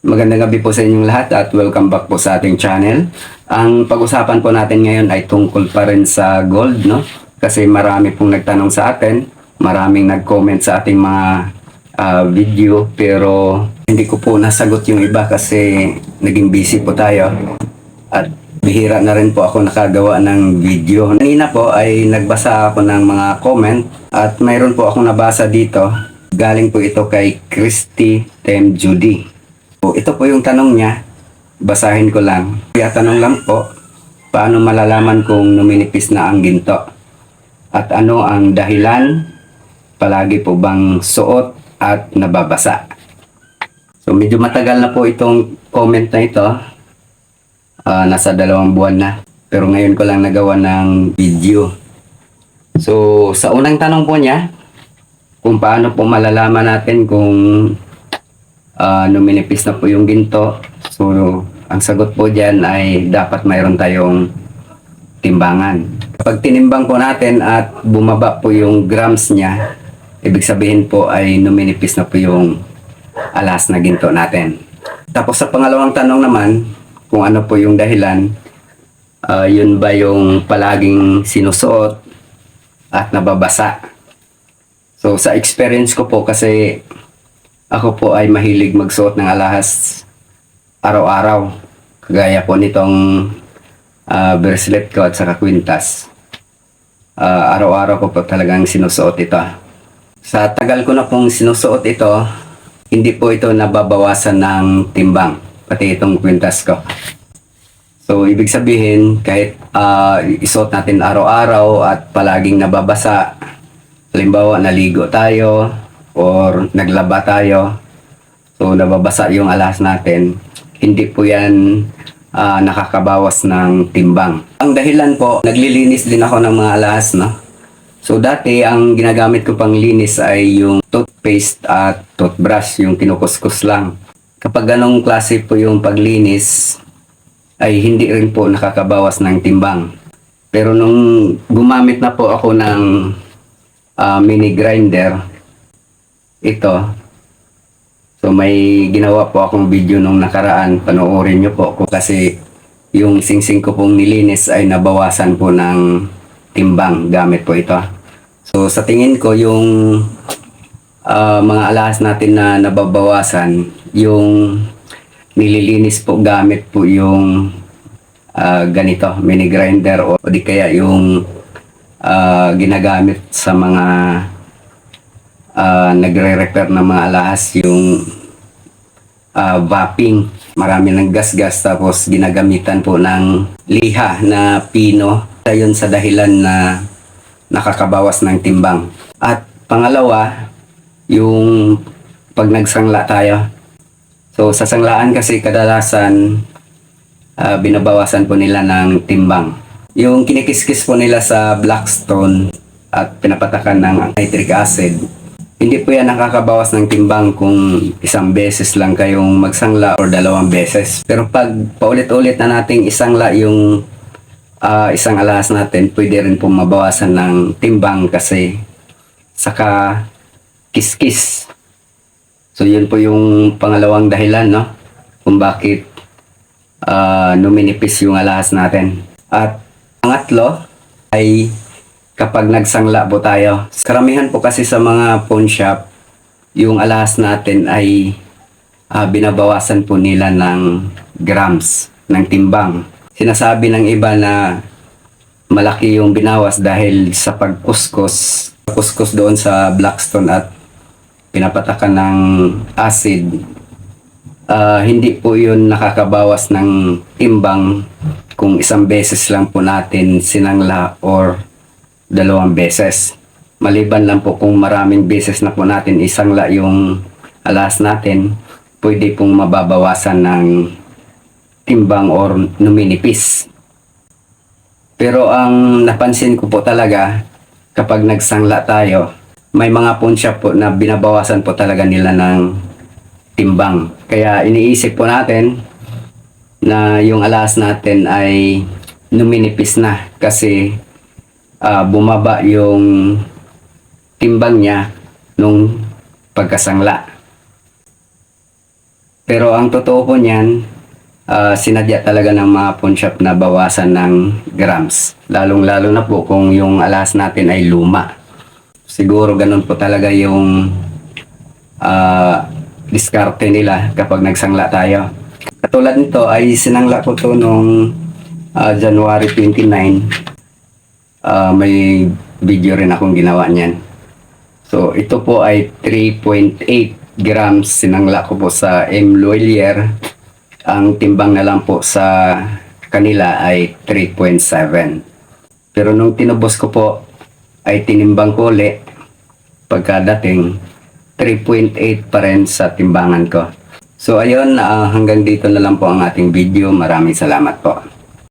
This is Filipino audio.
Magandang gabi po sa inyong lahat at welcome back po sa ating channel. Ang pag-usapan po natin ngayon ay tungkol pa rin sa gold, no? Kasi marami pong nagtanong sa atin, maraming nag-comment sa ating mga ah, video pero hindi ko po nasagot yung iba kasi naging busy po tayo. At bihira na rin po ako nakagawa ng video. Kanina po ay nagbasa ako ng mga comment at mayroon po akong nabasa dito. Galing po ito kay Christy Tem Judy. So, ito po yung tanong niya. Basahin ko lang. Kaya tanong lang po, paano malalaman kung numinipis na ang ginto? At ano ang dahilan? Palagi po bang suot at nababasa? So medyo matagal na po itong comment na ito. Ah, nasa dalawang buwan na. Pero ngayon ko lang nagawa ng video. So sa unang tanong po niya, kung paano po malalaman natin kung ah, numinipis na po yung ginto. So, ang sagot po dyan ay dapat mayroon tayong timbangan. Kapag tinimbang po natin at bumaba po yung grams niya, ibig sabihin po ay numinipis na po yung alas na ginto natin. Tapos sa pangalawang tanong naman, kung ano po yung dahilan, ah, yun ba yung palaging sinusuot at nababasa. So sa experience ko po kasi ako po ay mahilig magsuot ng alahas araw-araw. Kagaya po nitong ah, bracelet ko at saka kwintas. Ah, araw-araw ko po talagang sinusuot ito. Sa tagal ko na pong sinusuot ito, hindi po ito nababawasan ng timbang. Pati itong kwintas ko. So, ibig sabihin, kahit ah, isuot natin araw-araw at palaging nababasa, halimbawa naligo tayo or naglaba tayo, so nababasa yung alas natin, hindi po yan ah, nakakabawas ng timbang. Ang dahilan po, naglilinis din ako ng mga alas, no? So dati, ang ginagamit ko pang linis ay yung toothpaste at toothbrush, yung kinukuskus lang. Kapag ganong klase po yung paglinis, ay hindi rin po nakakabawas ng timbang. Pero nung gumamit na po ako ng ah, mini grinder, ito, so may ginawa po akong video nung nakaraan, panoorin nyo po ko kasi yung singsing ko pong nilinis ay nabawasan po ng timbang gamit po ito. So sa tingin ko yung ah, mga alahas natin na nababawasan, yung nililinis po gamit po yung ah, ganito, mini grinder o, di kaya yung ah, ginagamit sa mga ah, nagre-repair ng mga alahas yung ah, vaping. Marami ng gas-gas tapos ginagamitan po ng liha na pino. Ayun sa dahilan na nakakabawas ng timbang. At pangalawa, yung pag nagsangla tayo. So sa sanglaan kasi kadalasan ah, binabawasan po nila ng timbang. Yung kinikiskis po nila sa Blackstone at pinapatakan ng nitric acid, hindi po yan nakakabawas ng timbang kung isang beses lang kayong magsangla or dalawang beses. Pero pag paulit-ulit na nating isangla yung ah, isang alahas natin, pwede rin po mabawasan ng timbang kasi saka kiskis. So yun po yung pangalawang dahilan no kung bakit ah, numinipis yung alahas natin. At pangatlo ay kapag nagsangla po tayo. Karamihan po kasi sa mga pawn shop, yung alahas natin ay ah, binabawasan po nila ng grams, ng timbang. Sinasabi ng iba na malaki yung binawas dahil sa pagkuskus. Kuskus doon sa Blackstone at pinapatakan ng acid. Ah, hindi po yun nakakabawas ng timbang kung isang beses lang po natin sinangla or dalawang beses. Maliban lang po kung maraming beses na po natin isangla yung alas natin, pwede pong mababawasan ng timbang or numinipis. Pero ang napansin ko po talaga, kapag nagsangla tayo, may mga shop po na binabawasan po talaga nila ng timbang. Kaya iniisip po natin na yung alas natin ay numinipis na kasi ah, bumaba yung timbang niya nung pagkasangla. Pero ang totoo po niyan, ah, sinadya talaga ng mga pawn shop na bawasan ng grams. Lalong-lalo na po kung yung alas natin ay luma. Siguro ganun po talaga yung ah, diskarte nila kapag nagsangla tayo. Katulad nito ay sinangla ko to nung ah, January 29. Ah, may video rin akong ginawa niyan. So ito po ay 3.8 grams sinangla ko po sa M. Loelier. Ang timbang na lang po sa kanila ay 3.7. Pero nung tinubos ko po ay tinimbang ko ulit pagkadating 3.8 pa rin sa timbangan ko. So ayun, ah, hanggang dito na lang po ang ating video. Maraming salamat po.